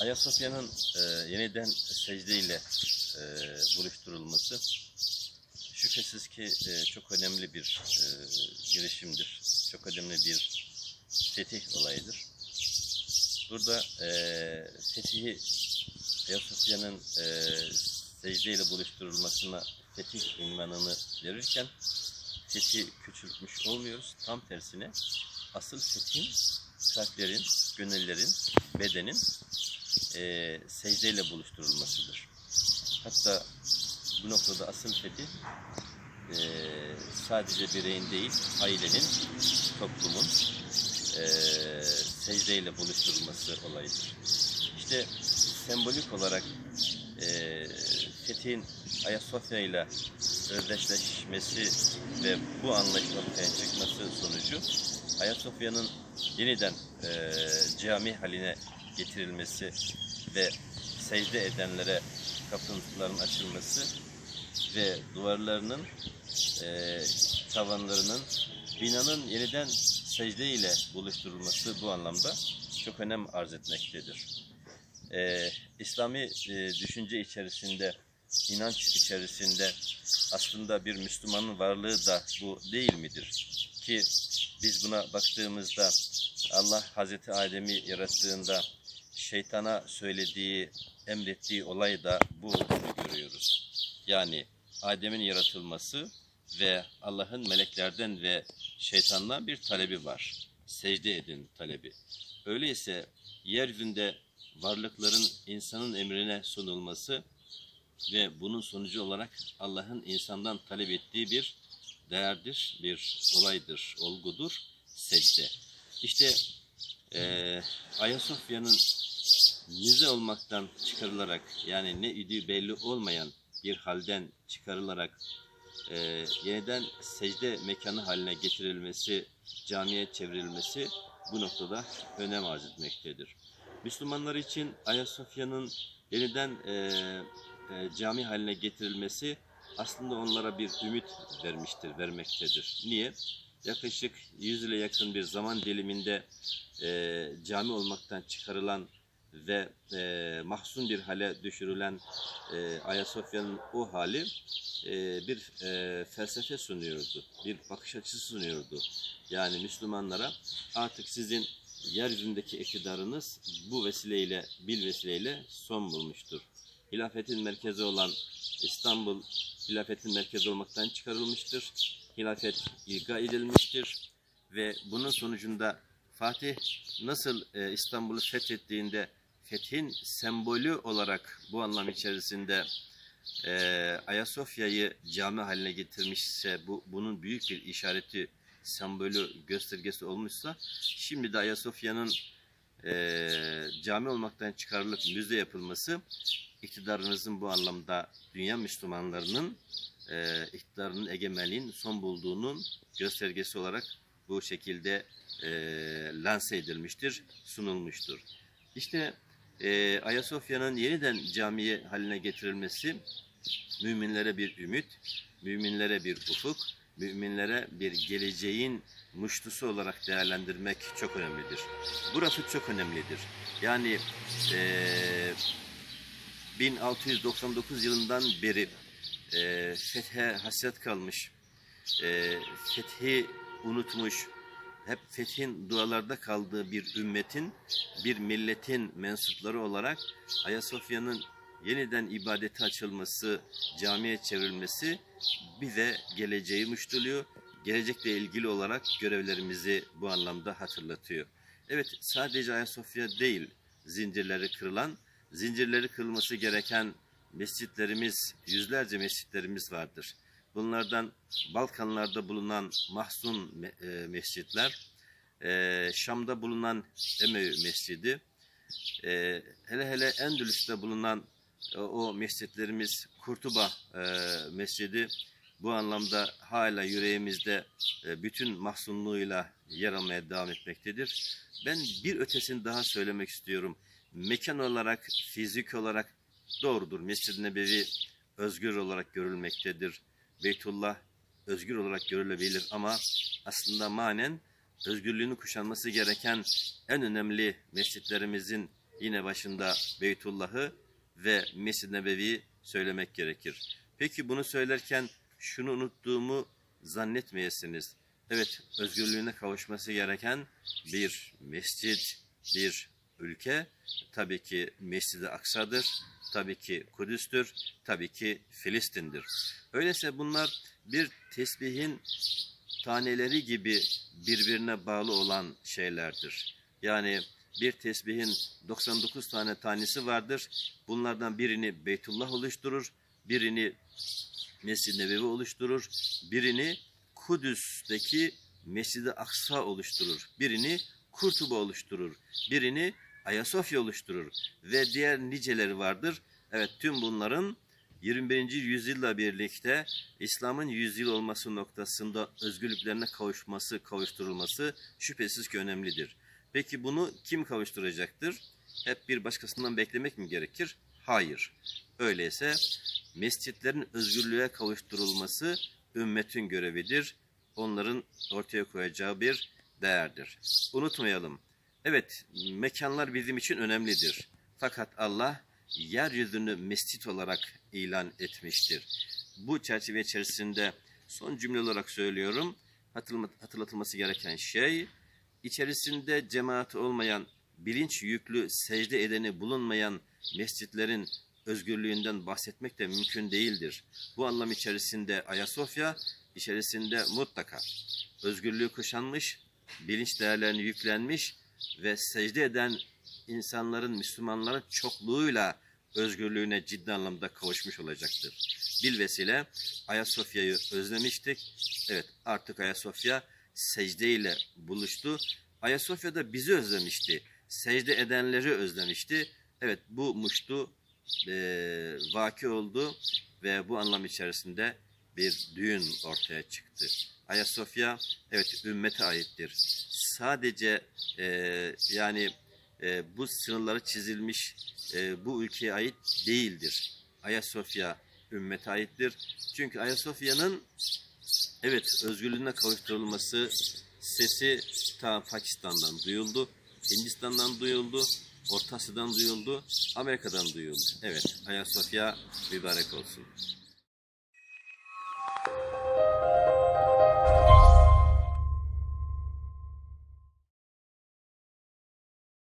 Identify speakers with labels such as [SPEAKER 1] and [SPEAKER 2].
[SPEAKER 1] Ayasofya'nın e, yeniden secdeyle e, buluşturulması şüphesiz ki e, çok önemli bir e, girişimdir. Çok önemli bir fetih olayıdır. Burada e, fetihi Ayasofya'nın e, secdeyle buluşturulmasına fetih ünvanını verirken fethi küçültmüş olmuyoruz. Tam tersine asıl fethin kalplerin, gönüllerin, bedenin e, secdeyle buluşturulmasıdır. Hatta bu noktada asıl fetih e, sadece bireyin değil, ailenin, toplumun e, secdeyle buluşturulması olayıdır. İşte sembolik olarak e, fethin Ayasofya ile özdeşleşmesi ve bu anlayışın ortaya çıkması sonucu Ayasofya'nın yeniden e, cami haline getirilmesi ve secde edenlere kapıların açılması ve duvarlarının e, tavanlarının binanın yeniden secde ile buluşturulması bu anlamda çok önem arz etmektedir. E, İslami e, düşünce içerisinde, inanç içerisinde aslında bir Müslümanın varlığı da bu değil midir? Ki biz buna baktığımızda Allah Hazreti Adem'i yarattığında şeytana söylediği, emrettiği olay da bu olduğunu görüyoruz. Yani Adem'in yaratılması ve Allah'ın meleklerden ve şeytandan bir talebi var. Secde edin talebi. Öyleyse yeryüzünde varlıkların insanın emrine sunulması ve bunun sonucu olarak Allah'ın insandan talep ettiği bir değerdir, bir olaydır, olgudur, secde. İşte eee Ayasofya'nın müze olmaktan çıkarılarak yani ne idüğü belli olmayan bir halden çıkarılarak eee, yeniden secde mekanı haline getirilmesi, camiye çevrilmesi bu noktada önem arz etmektedir. Müslümanlar için Ayasofya'nın yeniden eee, eee, cami haline getirilmesi aslında onlara bir ümit vermiştir, vermektedir. Niye? Yaklaşık 100 ile yakın bir zaman diliminde eee, cami olmaktan çıkarılan ve eee, mahzun bir hale düşürülen eee, Ayasofya'nın o hali eee, bir eee, felsefe sunuyordu, bir bakış açısı sunuyordu. Yani Müslümanlara artık sizin yeryüzündeki iktidarınız bu vesileyle, bil vesileyle son bulmuştur. Hilafetin merkezi olan İstanbul, hilafetin merkezi olmaktan çıkarılmıştır. Hilafet ilga edilmiştir ve bunun sonucunda Fatih nasıl e, İstanbul'u fethettiğinde fethin sembolü olarak bu anlam içerisinde e, Ayasofya'yı cami haline getirmişse bu bunun büyük bir işareti, sembolü, göstergesi olmuşsa şimdi de Ayasofya'nın e, cami olmaktan çıkarılıp müze yapılması iktidarınızın bu anlamda dünya Müslümanlarının e, iktidarının egemenliğin son bulduğunun göstergesi olarak bu şekilde e, lanse edilmiştir, sunulmuştur. İşte e, Ayasofya'nın yeniden camiye haline getirilmesi müminlere bir ümit, müminlere bir ufuk, müminlere bir geleceğin muştusu olarak değerlendirmek çok önemlidir. Burası çok önemlidir. Yani e, 1699 yılından beri e, fethe hasret kalmış, e, fethi unutmuş, hep fethin dualarda kaldığı bir ümmetin, bir milletin mensupları olarak Ayasofya'nın yeniden ibadete açılması, camiye çevrilmesi bize geleceği müştülüyor. Gelecekle ilgili olarak görevlerimizi bu anlamda hatırlatıyor. Evet sadece Ayasofya değil zincirleri kırılan, zincirleri kırılması gereken mescitlerimiz, yüzlerce mescitlerimiz vardır. Bunlardan Balkanlarda bulunan mahzun e, mescitler, e, Şam'da bulunan Emevi Mescidi, e, hele hele Endülüs'te bulunan o mescitlerimiz Kurtuba Mescidi bu anlamda hala yüreğimizde bütün mahzunluğuyla yer almaya devam etmektedir. Ben bir ötesini daha söylemek istiyorum. Mekan olarak, fizik olarak doğrudur. Mescid-i Nebevi özgür olarak görülmektedir. Beytullah özgür olarak görülebilir ama aslında manen özgürlüğünü kuşanması gereken en önemli mescitlerimizin yine başında Beytullah'ı ve Mescid-i Nebevi'yi söylemek gerekir. Peki bunu söylerken şunu unuttuğumu zannetmeyesiniz. Evet, özgürlüğüne kavuşması gereken bir mescit, bir ülke tabii ki Mescid-i Aksa'dır, tabii ki Kudüs'tür, tabii ki Filistin'dir. Öyleyse bunlar bir tesbihin taneleri gibi birbirine bağlı olan şeylerdir. Yani bir tesbihin 99 tane tanesi vardır. Bunlardan birini Beytullah oluşturur, birini Mescid-i Nebevi oluşturur, birini Kudüs'teki Mescid-i Aksa oluşturur, birini Kurtuba oluşturur, birini Ayasofya oluşturur ve diğer niceleri vardır. Evet tüm bunların 21. yüzyılla birlikte İslam'ın yüzyıl olması noktasında özgürlüklerine kavuşması, kavuşturulması şüphesiz ki önemlidir. Peki bunu kim kavuşturacaktır? Hep bir başkasından beklemek mi gerekir? Hayır. Öyleyse mescitlerin özgürlüğe kavuşturulması ümmetin görevidir. Onların ortaya koyacağı bir değerdir. Unutmayalım. Evet, mekanlar bizim için önemlidir. Fakat Allah yeryüzünü mescit olarak ilan etmiştir. Bu çerçeve içerisinde son cümle olarak söylüyorum. Hatırlatılması gereken şey, içerisinde cemaat olmayan, bilinç yüklü, secde edeni bulunmayan mescitlerin özgürlüğünden bahsetmek de mümkün değildir. Bu anlam içerisinde Ayasofya, içerisinde mutlaka özgürlüğü kuşanmış, bilinç değerlerini yüklenmiş ve secde eden insanların, Müslümanların çokluğuyla özgürlüğüne ciddi anlamda kavuşmuş olacaktır. Bilvesile Ayasofya'yı özlemiştik. Evet artık Ayasofya secde ile buluştu. Ayasofya da bizi özlemişti. Secde edenleri özlemişti. Evet bu muştu eee vaki oldu ve bu anlam içerisinde bir düğün ortaya çıktı. Ayasofya evet ümmete aittir. Sadece eee, yani eee, bu sınırları çizilmiş eee, bu ülkeye ait değildir. Ayasofya ümmete aittir. Çünkü Ayasofya'nın evet özgürlüğüne kavuşturulması sesi ta Pakistan'dan duyuldu, Hindistan'dan duyuldu, Orta duyuldu, Amerika'dan duyuldu. Evet Ayasofya mübarek olsun.